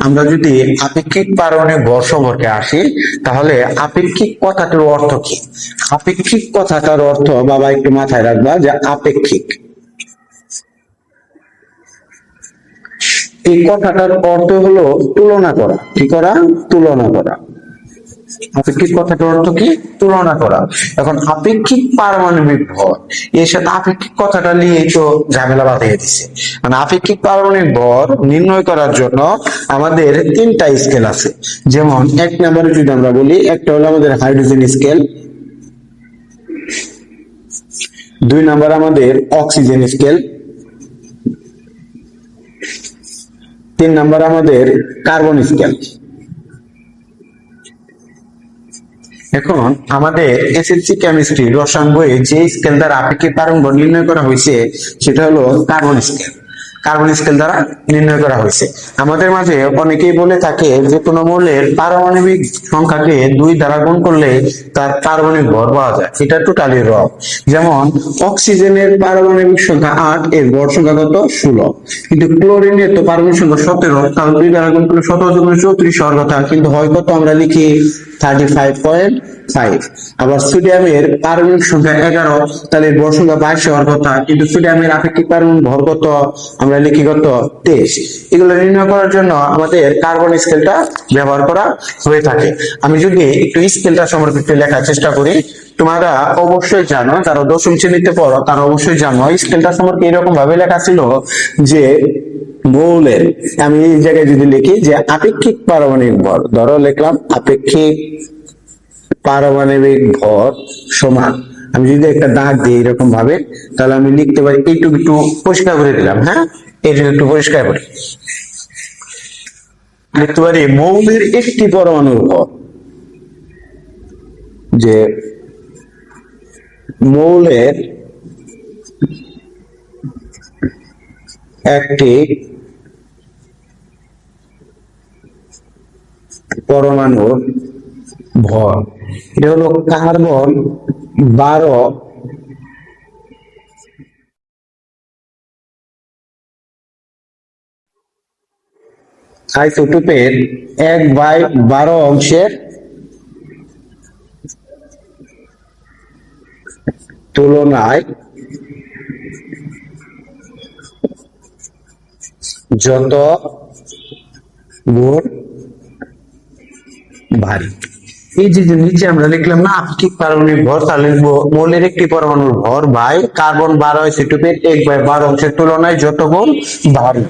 আমরা যদি আপেক্ষিক কারণে সম্পর্কে আসি, তাহলে আপেক্ষিক কথাটার অর্থ কি? আপেক্ষিক কথাটার অর্থ বাবা একটু মাথায় রাখবা যে আপেক্ষিক। এই কথাটার অর্থ হলো তুলনা করা। কি করা? তুলনা করা। আপেক্ষিক কথাটার অর্থ কি? তুলনা করা। এখন আপেক্ষিক পারমাণবিক ভর, এর সাথে আপেক্ষিক কথাটা নিয়ে তো ঝামেলা বাঁধিয়ে দিছে। মানে আপেক্ষিক পারমাণবিক ভর নির্ণয় করার জন্য আমাদের তিনটা স্কেল আছে। যেমন, এক নম্বরে যদি আমরা বলি, একটা হলো আমাদের হাইড্রোজেন স্কেল, দুই নাম্বার আমাদের অক্সিজেন স্কেল, তিন নাম্বার আমাদের কার্বন স্কেল। এখন আমাদের এসএসসি কেমিস্ট্রি রসায়ন বইয়ে যে স্কেল দ্বারা আপেক্ষিক পারঙ্গ নির্ণয় করা হয়েছে, সেটা হলো কার্বন স্কেল কার্বন স্কেল দ্বারা নির্ণয় করা হয়েছে। আমাদের মাঝে অনেকেই বলে থাকে যে কোনো মৌলের পারমাণবিক সংখ্যাকে দুই দ্বারা গুণ করলে তার পারমাণবিক ভর পাওয়া যায়। এটা টোটালি রং যেমন অক্সিজেনের পারমাণবিক সংখ্যা আট, এর ভর সংখ্যা কত? ষোলো। কিন্তু ক্লোরিনের তো পারমাণবিক সংখ্যা সতেরো, তাহলে দুই দ্বারা গুণ করলে সতেরো যুগ্ম চৌত্রিশ হওয়ার কথা। কিন্তু হয় কত আমরা লিখি থার্টি ফাইভ পয়েন্ট ফাইভ আবার সোডিয়ামের পারমাণবিক সংখ্যা এগারো, তাহলে ভর সংখ্যা বাইশ হওয়ার কথা। কিন্তু সোডিয়ামের আপেক্ষিক পারমাণবিক ভর কত? আমরা লিখি কত তেইশ এগুলো নির্ণয় করার জন্য আমাদের কার্বন স্কেলটা ব্যবহার করা হয়ে থাকে। আমি যদি একটু স্কেলটা সম্পর্কে লেখার চেষ্টা করি, তোমরা অবশ্যই জানো, যারা দশম শ্রেণীতে পড়ো, তারা অবশ্যই জানো স্কেলটা সম্পর্কে এরকম ভাবে লেখা ছিল যে মৌলের, আমি এই জায়গায় যদি লিখি যে আপেক্ষিক পারমাণবিক ভর, ধরো লিখলাম আপেক্ষিক পারমাণবিক ভর সমান। আমি যদি একটা দাগ দিই এরকম ভাবে, তাহলে আমি লিখতে পারি এইটুকু একটু পরিষ্কার করে দিলাম হ্যাঁ? এইটুকু একটু পরিষ্কার করে। লিখতে পারি, মৌলের একটি পরমাণুর ভর যে মৌলের একটি পরমাণুর ভর। এটা হলো কার্বন। বারো। আইসোটোপের এক বাই বারো অংশের তুলনায় যত গুণ ভারী। এই যে নিচে আমরা লিখলাম না, আপেক্ষিক পারমাণবিক ভর, তাহলে লিখব মৌলের একটি পরমাণুর ভর বাই কার্বন বারো সিটুপের এক বাই বারো অংশের তুলনায় যত গুণ ভারী।